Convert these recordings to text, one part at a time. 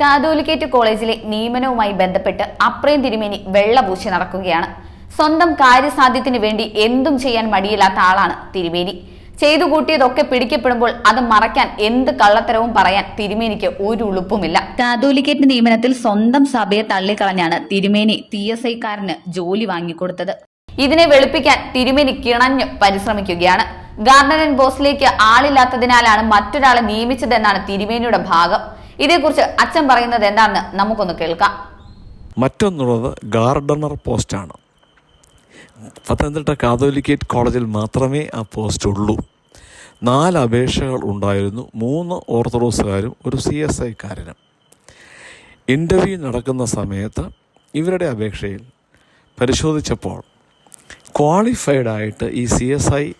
Catholicate കോളേജിലെ നിയമനവുമായി ബന്ധപ്പെട്ട് അപ്രയം തിരുമേനി വെള്ളപൂശി നടക്കുകയാണ്. സ്വന്തം കാര്യസാധ്യത്തിന് വേണ്ടി എന്തും ചെയ്യാൻ മടിയില്ലാത്ത ആളാണ് തിരുമേനി. ചെയ്തു കൂട്ടിയതൊക്കെ പിടിക്കപ്പെടുമ്പോൾ അത് മറയ്ക്കാൻ എന്ത് കള്ളത്തരവും പറയാൻ തിരുമേനിക്ക് ഒരു ഉളുപ്പുമില്ല. കാതോലിക്കേറ്റ് നിയമനത്തിൽ സ്വന്തം സഭയെ തള്ളിക്കളഞ്ഞാണ് തിരുമേനി ടി എസ് ഐക്കാരന് ജോലി വാങ്ങിക്കൊടുത്തത്. ഇതിനെ വെളുപ്പിക്കാൻ തിരുമേനി കിണഞ്ഞ് പരിശ്രമിക്കുകയാണ്. ഗാർഡനൻ ബോസിലേക്ക് ആളില്ലാത്തതിനാലാണ് മറ്റൊരാളെ നിയമിച്ചതെന്നാണ് തിരുമേനിയുടെ ഭാഗം. ഇതേക്കുറിച്ച് അച്ഛൻ പറയുന്നത് എന്താണെന്ന് നമുക്കൊന്ന് കേൾക്കാം. മറ്റൊന്നുള്ളത് ഗാർഡനർ പോസ്റ്റാണ്. പത്തനംതിട്ട കാതോലിക്കേറ്റ് കോളേജിൽ മാത്രമേ ആ പോസ്റ്റ് ഉള്ളൂ നാല് അപേക്ഷകൾ ഉണ്ടായിരുന്നു. മൂന്ന് ഓർത്തഡോക്സുകാരും ഒരു സി എസ് ഐക്കാരനും. ഇന്റർവ്യൂ നടക്കുന്ന സമയത്ത് ഇവരുടെ അപേക്ഷയിൽ പരിശോധിച്ചപ്പോൾ ക്വാളിഫൈഡ് ആയിട്ട് ഈ സി എസ് ഐ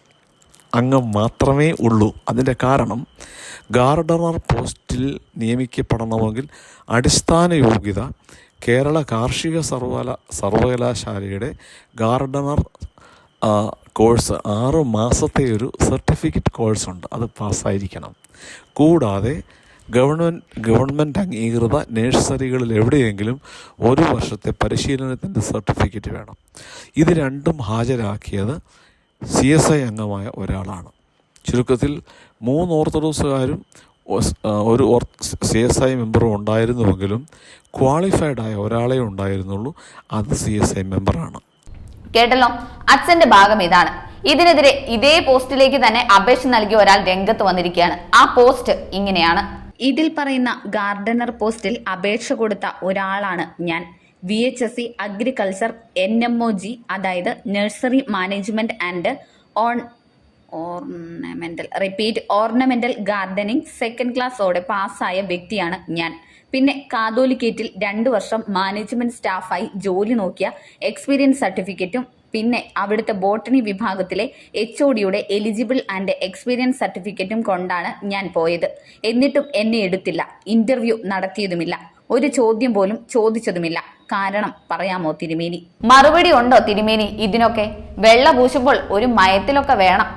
അംഗം മാത്രമേ ഉള്ളൂ. അതിന്റെ കാരണം ഗാർഡനർ പോസ്റ്റിൽ നിയമിക്കപ്പെടണമെങ്കിൽ അടിസ്ഥാന യോഗ്യത കേരള കാർഷിക സർവകല സർവകലാശാലയുടെ ഗാർഡനർ കോഴ്സ് ആറ് മാസത്തെ ഒരു സർട്ടിഫിക്കറ്റ് കോഴ്സുണ്ട്. അത് പാസ്സായിരിക്കണം. കൂടാതെ ഗവൺമെന്റ് ഗവൺമെന്റ് അംഗീകൃത നഴ്സറികളിൽ എവിടെയെങ്കിലും ഒരു വർഷത്തെ പരിശീലനത്തിന്റെ സർട്ടിഫിക്കറ്റ് വേണം. ഇത് രണ്ടും ഹാജരാക്കിയത് സി എസ് ഐ അംഗമായ ഒരാളാണ്. ചുരുക്കത്തിൽ മൂന്ന് ഓർത്തഡോക്സുകാരും ഒരു സി എസ് ഐ മെമ്പറും ഉണ്ടായിരുന്നുവെങ്കിലും ക്വാളിഫൈഡ് ആയ ഒരാളെ ഉണ്ടായിരുന്നുള്ളൂ. അത് സി എസ് ഐ മെമ്പറാണ്. കേട്ടല്ലോ? അച്ഛന്റെ ഭാഗം ഇതാണ്. ഇതിനെതിരെ ഇതേ പോസ്റ്റിലേക്ക് തന്നെ അപേക്ഷ നൽകിയ ഒരാൾ രംഗത്ത് വന്നിരിക്കുകയാണ്. ആ പോസ്റ്റ് ഇങ്ങനെയാണ്. ഇതിൽ പറയുന്ന ഗാർഡനർ പോസ്റ്റിൽ അപേക്ഷ കൊടുത്ത ഒരാളാണ് ഞാൻ. V H S C agriculture N M O G അതായത് nursery management and on ornamental repeat ornamental gardening second ക്ലാസ്സോടെ പാസ്സായ വ്യക്തിയാണ് ഞാൻ. പിന്നെ കാതോലിക്കേറ്റിൽ രണ്ടു വർഷം മാനേജ്മെന്റ് സ്റ്റാഫായി ജോലി നോക്കിയ എക്സ്പീരിയൻസ് സർട്ടിഫിക്കറ്റും പിന്നെ അവിടുത്തെ ബോട്ടണി വിഭാഗത്തിലെ എച്ച് ഒ ഡിയുടെ എലിജിബിൾ ആൻഡ് എക്സ്പീരിയൻസ് സർട്ടിഫിക്കറ്റും കൊണ്ടാണ് ഞാൻ പോയത്. എന്നിട്ടും എന്നെ എടുത്തില്ല. ഇന്റർവ്യൂ നടത്തിയതുമില്ല. ഒരു ചോദ്യം പോലും ചോദിച്ചതുമില്ല. കാരണം പറയാമോ തിരുമേനി? മറുപടി ഉണ്ടോ തിരുമേനി ഇതിനൊക്കെ? വെള്ള പൂശുമ്പോൾ ഒരു മയത്തിലൊക്കെ വേണം.